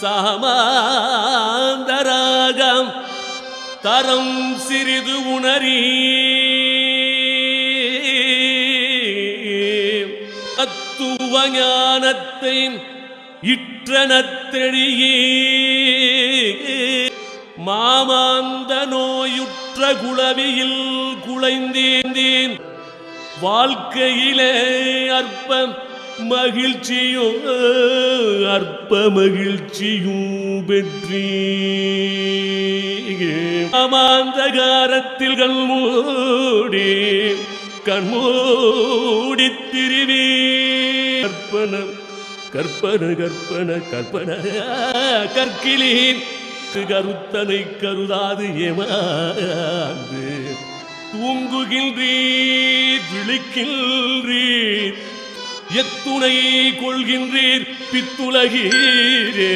சாமாந்தராகம் தரம் சிறிது உணரி. தத்துவ ஞானத்தை இற்றனத்தெழியே மாமாந்த நோயுற்ற குளவியில் குலைந்தேந்தேன் வாழ்க்கையிலே அற்ப மகிழ்ச்சியோ அற்ப மகிழ்ச்சியும் பெற்றி. அமாந்தகாரத்தில் கண்மூடி கண்மூடி திருவி. கற்பன கற்பன கற்பன கற்பன கற்கிலேன். கருத்தனை கருதாது ஏமாந்து. தூங்குகின்றீர் விழிக்கின்றீர். எத்துணை கொள்கின்றீர் பித்துலகீரே.